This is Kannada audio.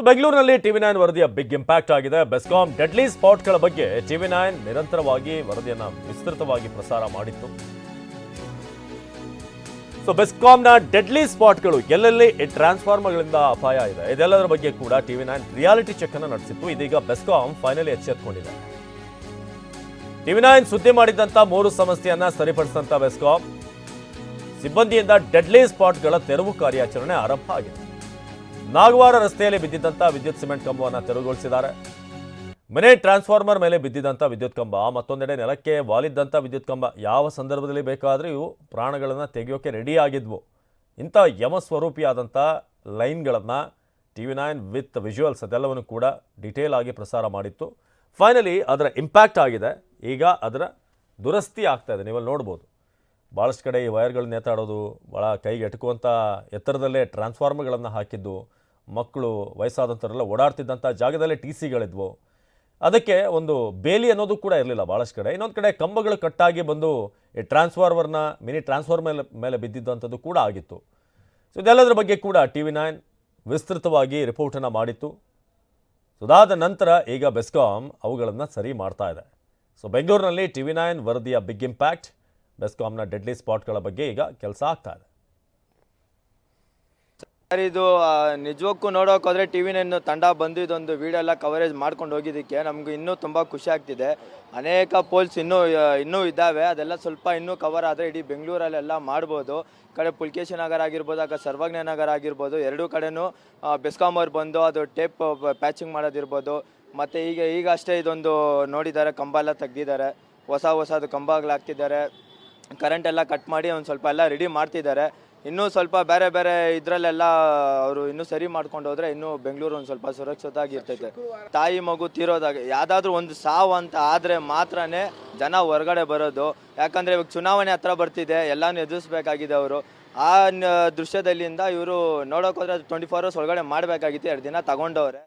ಸೊ ಬೆಂಗಳೂರಿನಲ್ಲಿ ಟಿವಿ ನೈನ್ ವರದಿಯ ಬಿಗ್ ಇಂಪ್ಯಾಕ್ಟ್ ಆಗಿದೆ. ಬೆಸ್ಕಾಂ ಡೆಡ್ಲಿ ಸ್ಪಾಟ್ಗಳ ಬಗ್ಗೆ ಟಿವಿ ನೈನ್ ನಿರಂತರವಾಗಿ ವರದಿಯನ್ನು ವಿಸ್ತೃತವಾಗಿ ಪ್ರಸಾರ ಮಾಡಿತ್ತು. ಸೊ ಬೆಸ್ಕಾಂನ ಡೆಡ್ಲಿ ಸ್ಪಾಟ್ಗಳು ಎಲ್ಲೆಲ್ಲಿ ಈ ಟ್ರಾನ್ಸ್ಫಾರ್ಮರ್ಗಳಿಂದ ಅಪಾಯ ಇದೆ? ಇದೆಲ್ಲದರ ಬಗ್ಗೆ ಕೂಡ ಟಿವಿ ನೈನ್ ರಿಯಾಲಿಟಿ ಚೆಕ್ ಅನ್ನು ನಡೆಸಿತ್ತು. ಇದೀಗ ಬೆಸ್ಕಾಂ ಫೈನಲಿ ಎಚ್ಚೆತ್ಕೊಂಡಿದೆ. ಟಿವಿ ನೈನ್ ಸುದ್ದಿ ಮಾಡಿದಂಥ ಮೂರು ಸಮಸ್ಯೆಯನ್ನ ಸರಿಪಡಿಸಿದಂಥ ಬೆಸ್ಕಾಂ, ಸಿಬ್ಬಂದಿಯಿಂದ ಡೆಡ್ಲಿ ಸ್ಪಾಟ್ಗಳ ತೆರವು ಕಾರ್ಯಾಚರಣೆ ಆರಂಭ ಆಗಿದೆ. ನಾಗವಾರ ರಸ್ತೆಯಲ್ಲಿ ಬಿದ್ದಿದ್ದಂಥ ವಿದ್ಯುತ್ ಸಿಮೆಂಟ್ ಕಂಬವನ್ನು ತೆರವುಗೊಳಿಸಿದ್ದಾರೆ. ಮನೆ ಟ್ರಾನ್ಸ್ಫಾರ್ಮರ್ ಮೇಲೆ ಬಿದ್ದಿದ್ದಂಥ ವಿದ್ಯುತ್ ಕಂಬ, ಮತ್ತೊಂದೆಡೆ ನೆಲಕ್ಕೆ ವಾಲಿದ್ದಂಥ ವಿದ್ಯುತ್ ಕಂಬ, ಯಾವ ಸಂದರ್ಭದಲ್ಲಿ ಬೇಕಾದರೂ ಇವು ಪ್ರಾಣಗಳನ್ನು ತೆಗೆಯೋಕೆ ರೆಡಿ ಆಗಿದ್ವು. ಇಂಥ ಯಮ ಸ್ವರೂಪಿಯಾದಂಥ ಲೈನ್ಗಳನ್ನು T V nine with visuals ಅದೆಲ್ಲವನ್ನು ಕೂಡ ಡಿಟೇಲ್ ಆಗಿ ಪ್ರಸಾರ ಮಾಡಿತ್ತು. ಫೈನಲಿ ಅದರ ಇಂಪ್ಯಾಕ್ಟ್ ಆಗಿದೆ. ಈಗ ಅದರ ದುರಸ್ತಿ ಆಗ್ತಾ ಇದೆ. ನೀವಲ್ಲಿ ನೋಡ್ಬೋದು. ಭಾಳಷ್ಟು ಕಡೆ ಈ ವೈರ್ಗಳನ್ನ ನೇತಾಡೋದು ಭಾಳ ಕೈಗೆ ಎಟುಕುವಂಥ ಎತ್ತರದಲ್ಲೇ ಟ್ರಾನ್ಸ್ಫಾರ್ಮರ್ಗಳನ್ನು ಹಾಕಿದ್ದು ಮಕ್ಕಳು ವಯಸ್ಸಾದಂಥವರೆಲ್ಲ ಓಡಾಡ್ತಿದ್ದಂಥ ಜಾಗದಲ್ಲೇ ಟಿ ಸಿಗಳಿದ್ವು. ಅದಕ್ಕೆ ಒಂದು ಬೇಲಿ ಅನ್ನೋದು ಕೂಡ ಇರಲಿಲ್ಲ ಭಾಳಷ್ಟು ಕಡೆ. ಇನ್ನೊಂದು ಕಡೆ ಕಂಬಗಳು ಕಟ್ಟಾಗಿ ಬಂದು ಈ ಟ್ರಾನ್ಸ್ಫಾರ್ಮರ್ನ, ಮಿನಿ ಟ್ರಾನ್ಸ್ಫಾರ್ಮರ್ ಮೇಲೆ ಮೇಲೆ ಬಿದ್ದಿದ್ದಂಥದ್ದು ಕೂಡ ಆಗಿತ್ತು. ಸೊ ಇದೆಲ್ಲದರ ಬಗ್ಗೆ ಕೂಡ ಟಿ ವಿ ನೈನ್ ವಿಸ್ತೃತವಾಗಿ ರಿಪೋರ್ಟನ್ನು ಮಾಡಿತ್ತು. ಸುದಾದ ನಂತರ ಈಗ ಬೆಸ್ಕಾಂ ಅವುಗಳನ್ನು ಸರಿ ಮಾಡ್ತಾ ಇದೆ. ಸೊ ಬೆಂಗಳೂರಿನಲ್ಲಿ ಟಿ ವಿ ನೈನ್ ವರದಿಯ ಬಿಗ್ ಇಂಪ್ಯಾಕ್ಟ್, ಬೆಸ್ಕಾಂನ ಡೆಡ್ಲಿ ಸ್ಪಾಟ್ಗಳ ಬಗ್ಗೆ ಈಗ ಕೆಲಸ ಆಗ್ತಾ ಇದೆ. ಸರ್, ಇದು ನಿಜಕ್ಕೂ ನೋಡೋಕೆ ಟಿವಿ ಟಿ ವಿ ನೈನ್ ತಂಡ ಬಂದು ಇದೊಂದು ವಿಡಿಯೋ ಎಲ್ಲ ಕವರೇಜ್ ಮಾಡ್ಕೊಂಡು ಹೋಗಿದ್ದಕ್ಕೆ ನಮ್ಗೆ ಇನ್ನೂ ತುಂಬ ಖುಷಿ ಆಗ್ತಿದೆ. ಅನೇಕ ಪೋಲ್ಸ್ ಇನ್ನೂ ಇನ್ನೂ ಇದ್ದಾವೆ. ಅದೆಲ್ಲ ಸ್ವಲ್ಪ ಇನ್ನೂ ಕವರ್ ಆದರೆ ಇಡೀ ಬೆಂಗಳೂರಲ್ಲೆಲ್ಲ ಮಾಡ್ಬೋದು. ಈ ಕಡೆ ಪುಲ್ಕೇಶಿ ನಗರ ಆಗಿರ್ಬೋದು, ಆಗ ಸರ್ವಜ್ಞ ನಗರ ಆಗಿರ್ಬೋದು, ಎರಡೂ ಕಡೆನೂ ಬೆಸ್ಕಾಮ್ ಬೆಸ್ಕಾಂ ಅವ್ರು ಬಂದು ಅದು ಟೇಪ್ ಪ್ಯಾಚಿಂಗ್ ಮಾಡೋದಿರ್ಬೋದು. ಮತ್ತು ಈಗ ಈಗ ಅಷ್ಟೇ ಇದೊಂದು ನೋಡಿದ್ದಾರೆ, ಕಂಬ ಎಲ್ಲ ತೆಗ್ದಿದ್ದಾರೆ. ಹೊಸ ಹೊಸದು ಕಂಬಗಳಾಗ್ತಿದ್ದಾರೆ ಕರೆಂಟ್ ಎಲ್ಲ ಕಟ್ ಮಾಡಿ ಒಂದು ಸ್ವಲ್ಪ ಎಲ್ಲ ರೆಡಿ ಮಾಡ್ತಿದ್ದಾರೆ. ಇನ್ನೂ ಸ್ವಲ್ಪ ಬೇರೆ ಬೇರೆ ಇದರಲ್ಲೆಲ್ಲ ಅವರು ಇನ್ನೂ ಸರಿ ಮಾಡ್ಕೊಂಡು ಹೋದ್ರೆ ಇನ್ನೂ ಬೆಂಗಳೂರು ಒಂದು ಸ್ವಲ್ಪ ಸುರಕ್ಷಿತವಾಗಿ ಇರ್ತೈತೆ ತಾಯಿ ಮಗು ತೀರೋದಾಗ ಯಾವುದಾದ್ರೂ ಒಂದು ಸಾವು ಅಂತ ಆದರೆ ಮಾತ್ರನೇ ಜನ ಹೊರಗಡೆ ಬರೋದು. ಯಾಕಂದರೆ ಇವಾಗ ಚುನಾವಣೆ ಹತ್ರ ಬರ್ತಿದೆ, ಎಲ್ಲಾನು ಎದುರಿಸ್ಬೇಕಾಗಿದೆ ಅವರು. ಆ ದೃಶ್ಯದಲ್ಲಿಂದ ಇವರು ನೋಡೋಕೆ ಹೋದ್ರೆ ಟ್ವೆಂಟಿ ಫೋರ್ ಅವರ್ಸ್ ಒಳಗಡೆ ಮಾಡಬೇಕಾಗಿತ್ತು, ಎರಡು ದಿನ ತಗೊಂಡವ್ರೆ.